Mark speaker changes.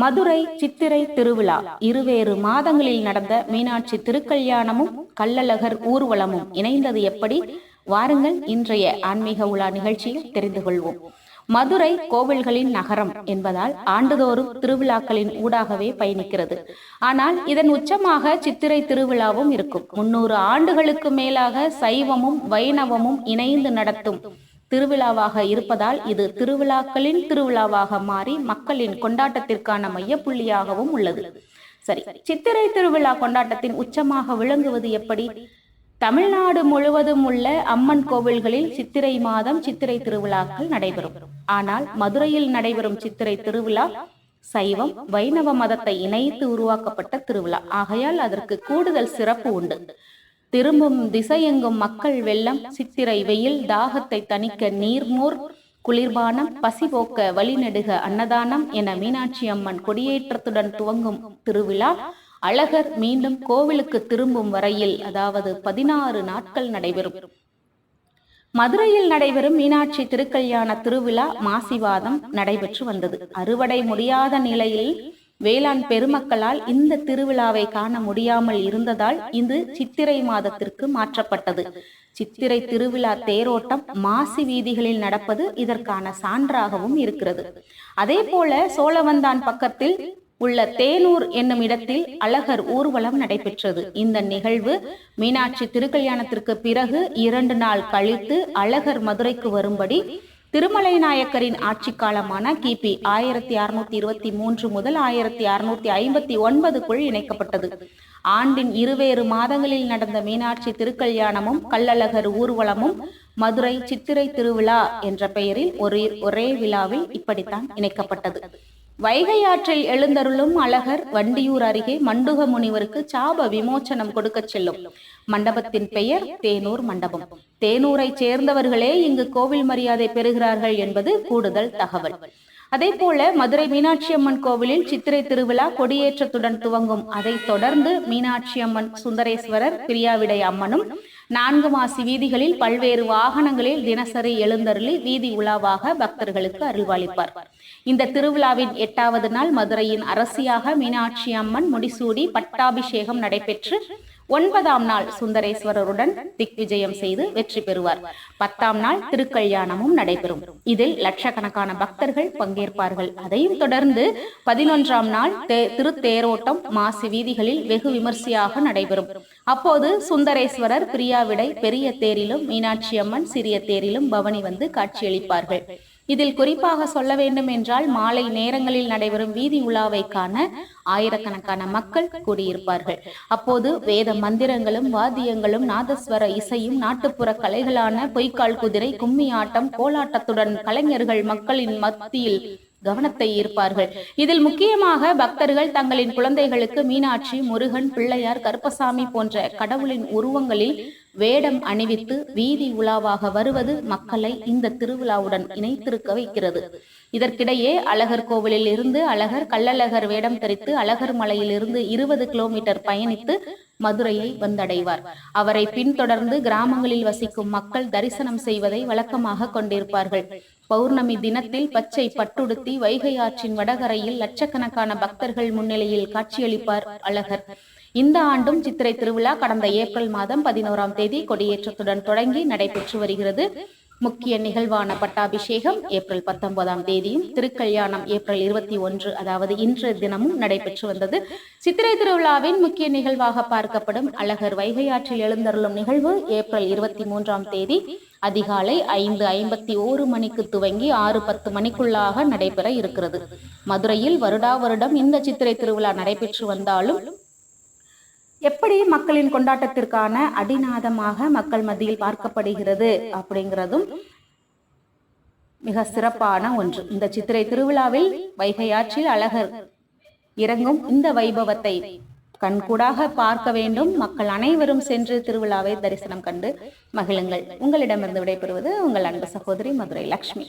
Speaker 1: மதுரை சித்திரை திருவிழா. இருவேறு மாதங்களில் நடந்த மீனாட்சி திருக்கல்யாணமும் கள்ளழகர் ஊர்வலமும் இணைந்தது எப்படி? வாருங்கள் இன்றைய ஆன்மீக உலா நிகழ்ச்சியில் தெரிந்து கொள்வோம். மதுரை கோவில்களின் நகரம் என்பதால் ஆண்டுதோறும் திருவிழாக்களின் ஊடாகவே பயணிக்கிறது. ஆனால் இதன் உச்சமாக சித்திரை திருவிழாவும் இருக்கும். முன்னூறு ஆண்டுகளுக்கு மேலாக சைவமும் வைணவமும் இணைந்து நடத்தும் திருவிழாவாக இருப்பதால் இது திருவிழாக்களின் திருவிழாவாக மாறி மக்களின் கொண்டாட்டத்திற்கான மையப்புள்ளியாகவும் உள்ளது. சரி சித்திரை திருவிழா கொண்டாட்டத்தின் உச்சமாக விளங்குவது எப்படி? தமிழ்நாடு முழுவதும் உள்ள அம்மன் கோவில்களில் சித்திரை மாதம் சித்திரை திருவிழாக்கள் நடைபெறும். ஆனால் மதுரையில் நடைபெறும் சித்திரை திருவிழா சைவம் வைணவ மதத்தை இணைத்து உருவாக்கப்பட்ட திருவிழா. ஆகையால் அதற்கு கூடுதல் சிறப்பு உண்டு. திரும்பும் திசையெங்கும் மக்கள் வெள்ளம் சித்திரை வெயில் தாகத்தை தணிக்க நீர்மோர் குளிர்பானம் பசி போக்க வழிநெடுக அன்னதானம் என மீனாட்சி அம்மன் கொடியேற்றத்துடன் துவங்கும் திருவிழா அழகர் மீண்டும் கோவிலுக்கு திரும்பும் வரையில் அதாவது பதினாறு நாட்கள் நடைபெறும். மதுரையில் நடைபெறும் மீனாட்சி திருக்கல்யாண திருவிழா மாசிவாதம் நடைபெற்று வந்தது. அறுவடை முடியாத நிலையில் வேளாண் பெருமக்களால் இந்த திருவிழாவை காண முடியாமல் இருந்ததால் இது சித்திரை மாதத்திற்கு மாற்றப்பட்டது. சித்திரை திருவிழா தேரோட்டம் மாசி வீதிகளில் நடப்பது இதற்கான சான்றாகவும் இருக்கிறது. அதே போல சோழவந்தான் பக்கத்தில் உள்ள தேனூர் என்னும் இடத்தில் அழகர் ஊர்வலம் நடைபெற்றது. இந்த நிகழ்வு மீனாட்சி திருக்கல்யாணத்திற்கு பிறகு இரண்டு நாள் கழித்து அழகர் மதுரைக்கு வரும்படி திருமலை நாயக்கரின் ஆட்சி காலமான கிபி ஆயிரத்தி அறுநூத்தி இருபத்தி மூன்று முதல் ஆயிரத்தி அறுநூத்தி ஐம்பத்தி ஒன்பதுக்குள் இணைக்கப்பட்டது. ஆண்டின் இருவேறு மாதங்களில் நடந்த மீனாட்சி திருக்கல்யாணமும் கள்ளழகர் ஊர்வலமும் மதுரை சித்திரை திருவிழா என்ற பெயரில் ஒரே ஒரே விழாவில் இப்படித்தான் இணைக்கப்பட்டது. வைகை ஆற்றில் எழுந்தருளும் அழகர் வண்டியூர் அருகே மண்டுக முனிவருக்கு சாப விமோச்சனம் கொடுக்க செல்லும். மண்டபத்தின் பெயர் தேனூர் மண்டபம். தேனூரை சேர்ந்தவர்களே இங்கு கோவில் மரியாதை பெறுகிறார்கள் என்பது கூடுதல் தகவல். அதே போல மதுரை மீனாட்சி அம்மன் கோவிலில் சித்திரை திருவிழா கொடியேற்றத்துடன் துவங்கும். அதைத் தொடர்ந்து மீனாட்சி அம்மன் சுந்தரேஸ்வரர் பிரியாவிடை அம்மனும் நான்கு மாசி வீதிகளில் பல்வேறு வாகனங்களில் தினசரி எழுந்தருளி வீதி உலாவாக பக்தர்களுக்கு அருள்வாளிப்பார். இந்த திருவிழாவின் எட்டாவது நாள் மதுரையின் அரசியாக மீனாட்சி அம்மன் முடிசூடி பட்டாபிஷேகம் நடைபெற்று ஒன்பதாம் நாள் சுந்தரேஸ்வரருடன் திக்விஜயம் செய்து வெற்றி பெறுவார். பத்தாம் நாள் திருக்கல்யாணமும் நடைபெறும். இதில் லட்சக்கணக்கான பக்தர்கள் பங்கேற்பார்கள். அதையும் தொடர்ந்து பதினொன்றாம் நாள் திருத்தேரோட்டம் மாசி வீதிகளில் வெகு விமர்சையாக நடைபெறும். அப்போது சுந்தரேஸ்வரர் பிரியாவிடை பெரிய தேரிலும் மீனாட்சி அம்மன் சிறிய தேரிலும் பவனி வந்து காட்சியளிப்பார்கள். இதில் குறிப்பாக சொல்ல வேண்டும் என்றால் மாலை நேரங்களில் நடைபெறும் வீதி உலாவை காண ஆயிரக்கணக்கான மக்கள் கூடியிருப்பார்கள். அப்போது வேத மந்திரங்களும் வாத்தியங்களும் நாதஸ்வர இசையும் நாட்டுப்புற கலைகளான பொய்க்கால் குதிரை கும்மி ஆட்டம் கோலாட்டத்துடன் கலைஞர்கள் மக்களின் மத்தியில் கவனத்தை ஈர்ப்பார்கள். இதில் முக்கியமாக பக்தர்கள் தங்களின் குழந்தைகளுக்கு மீனாட்சி முருகன் பிள்ளையார் கருப்பசாமி போன்ற கடவுளின் உருவங்களில் வேடம் அணிவித்து வீதி உலாவாக வருவது மக்களை இந்த திருவிழாவுடன் இணைத்திருக்க வைக்கிறது. இதற்கிடையே அழகர் கோவிலில் இருந்து அழகர் கள்ளழகர் வேடம் தரித்து அழகர் மலையில் இருந்து இருபது கிலோமீட்டர் பயணித்து மதுரையை வந்தடைவார். அவரை பின்தொடர்ந்து கிராமங்களில் வசிக்கும் மக்கள் தரிசனம் செய்வதை வழக்கமாக கொண்டிருப்பார்கள். பௌர்ணமி தினத்தில் பச்சை பட்டுடுத்தி வைகை ஆற்றின் வடகரையில் லட்சக்கணக்கான பக்தர்கள் முன்னிலையில் காட்சியளிப்பார் அழகர். இந்த ஆண்டும் சித்திரை திருவிழா கடந்த ஏப்ரல் மாதம் பதினோராம் தேதி கொடியேற்றத்துடன் தொடங்கி நடைபெற்று வருகிறது. முக்கிய நிகழ்வான பட்டாபிஷேகம் ஏப்ரல் பத்தொன்பதாம் தேதியும் திருக்கல்யாணம் ஏப்ரல் இருபத்தி ஒன்று அதாவது இன்று தினமும் நடைபெற்று வந்தது. சித்திரை திருவிழாவின் முக்கிய நிகழ்வாக பார்க்கப்படும் அழகர் வைகையாற்றில் எழுந்தருளும் நிகழ்வு ஏப்ரல் இருபத்தி மூன்றாம் தேதி அதிகாலை ஐந்து ஐம்பத்தி ஓரு மணிக்கு துவங்கி ஆறு பத்து மணிக்குள்ளாக நடைபெற இருக்கிறது. மதுரையில் வருடா வருடம் இந்த சித்திரை திருவிழா நடைபெற்று வந்தாலும் எப்படி மக்களின் கொண்டாட்டத்திற்கான அடிநாதமாக மக்கள் மத்தியில் பார்க்கப்படுகிறது அப்படிங்கிறதும் மிக சிறப்பான ஒன்று. இந்த சித்திரை திருவிழாவில் வைகையாற்றில் அழகர் இறங்கும் இந்த வைபவத்தை கண்கூடாக பார்க்க வேண்டும். மக்கள் அனைவரும் சென்று திருவிழாவை தரிசனம் கண்டு மகிழுங்கள். உங்களிடமிருந்து விடைபெறுவது உங்கள் அன்பு சகோதரி மதுரை லக்ஷ்மி.